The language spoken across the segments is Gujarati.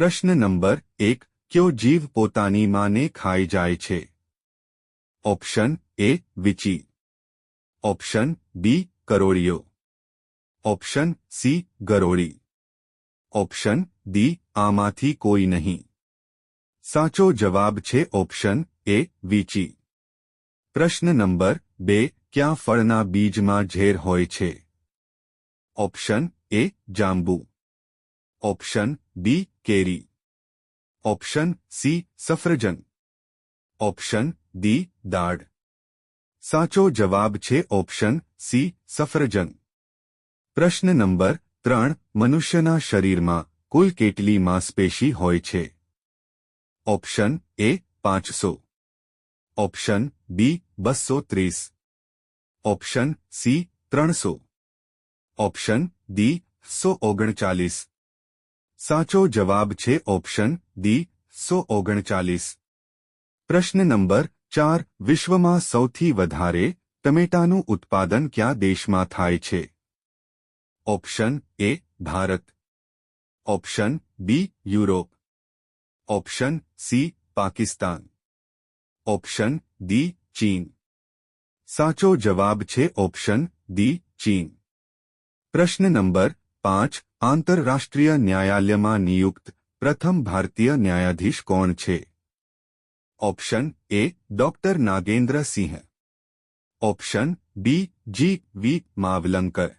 प्रश्न नंबर एक क्यों जीव पोतानी माने खाई जाए छे? ऑप्शन ए विची ऑप्शन बी करोड़ियो ऑप्शन सी गरोड़ी ऑप्शन डी आमा कोई नहीं साचो जवाब छे ऑप्शन ए विची प्रश्न नंबर बे क्या फलना बीज में झेर होए छे? ऑप्शन ए जांबू ઓપ્શન બી કેરી ઓપ્શન સી સફરજન ઓપ્શન ડી દાઢ સાચો જવાબ છે ઓપ્શન સી સફરજન પ્રશ્ન નંબર ત્રણ મનુષ્યના શરીરમાં કુલ કેટલી માંસપેશી હોય છે ઓપ્શન એ પાંચસો ઓપ્શન બી બસો ત્રીસ ઓપ્શન સી ત્રણસો ઓપ્શન ડી સો ઓગણચાલીસ साचो जवाब छे ऑप्शन डी 139 प्रश्न नंबर 4 विश्वमा સૌથી વધારે ટમેટાનું ઉત્પાદન કયા દેશમાં થાય છે option A Bharat option B Europe option C Pakistan option D ચીન સાચો જવાબ છે ઓપ્શન ડી ચીન પ્રશ્ન નંબર पांच आंतरराष्ट्रीय न्यायालय में नियुक्त प्रथम भारतीय न्यायाधीश कौन छे option A doctor Nagendra Singh option B G V Mavalankar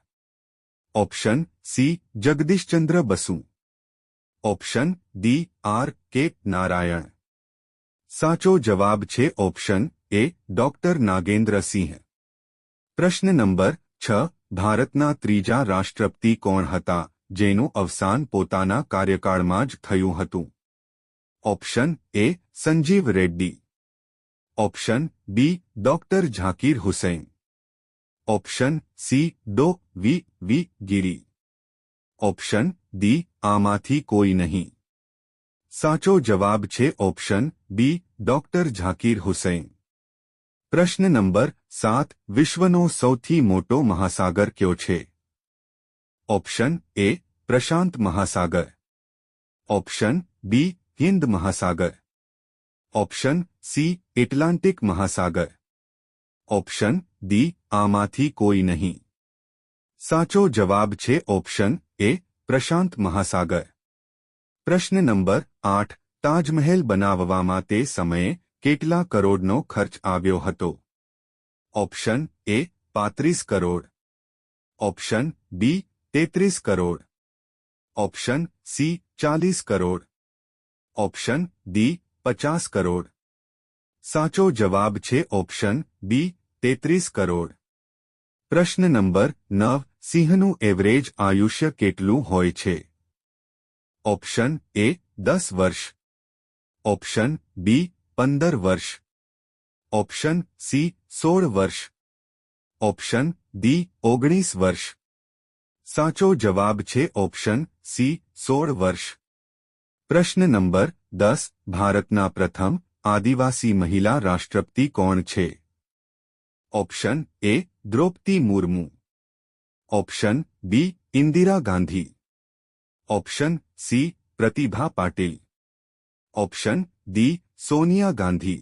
option C Jagadish Chandra Bose option D R K Narayan साचो जवाब छे option A doctor Nagendra Singh प्रश्न नंबर छ भारतना त्रीजा राष्ट्रपति कोण होता जेनु अवसान પોતાના કાર્યકાળમાં જ થયું હતું option A Sanjiva Reddy option B doctor Zakir Hussain option C ડો V V Giri option D આમાંથી કોઈ નહીં સાચો જવાબ છે option B doctor Zakir Hussain પ્રશ્ન નંબર સાત વિશ્વનો સૌથી મોટો મહાસાગર કયો છે ઓપ્શન એ પ્રશાંત મહાસાગર ઓપ્શન બી હિન્દ મહાસાગર ઓપ્શન સી એટલાન્ટિક મહાસાગર ઓપ્શન ડી આમાંથી કોઈ નહીં સાચો જવાબ છે ઓપ્શન એ પ્રશાંત મહાસાગર પ્રશ્ન નંબર આઠ તાજમહેલ બનાવવામાં તે સમયે કેટલા કરોડનો ખર્ચ આવ્યો હતો ઓપ્શન એ પાંત્રીસ કરોડ ઓપ્શન બી તેત્રીસ કરોડ ઓપ્શન સી ચાલીસ કરોડ ઓપ્શન ડી પચાસ કરોડ સાચો જવાબ છે ઓપ્શન બી તેત્રીસ કરોડ પ્રશ્ન નંબર નવ સિંહનું એવરેજ આયુષ્ય કેટલું હોય છે ઓપ્શન એ દસ વર્ષ ઓપ્શન બી પંદર વર્ષ ऑप्शन सी सोल वर्ष ऑप्शन डी ओगनीस वर्ष साचो जवाब छे ऑप्शन सी सोल वर्ष प्रश्न नंबर दस भारतना प्रथम आदिवासी महिला राष्ट्रपति कौन छे option A Draupadi Murmu option B Indira Gandhi option C Pratibha Patil option D Sonia Gandhi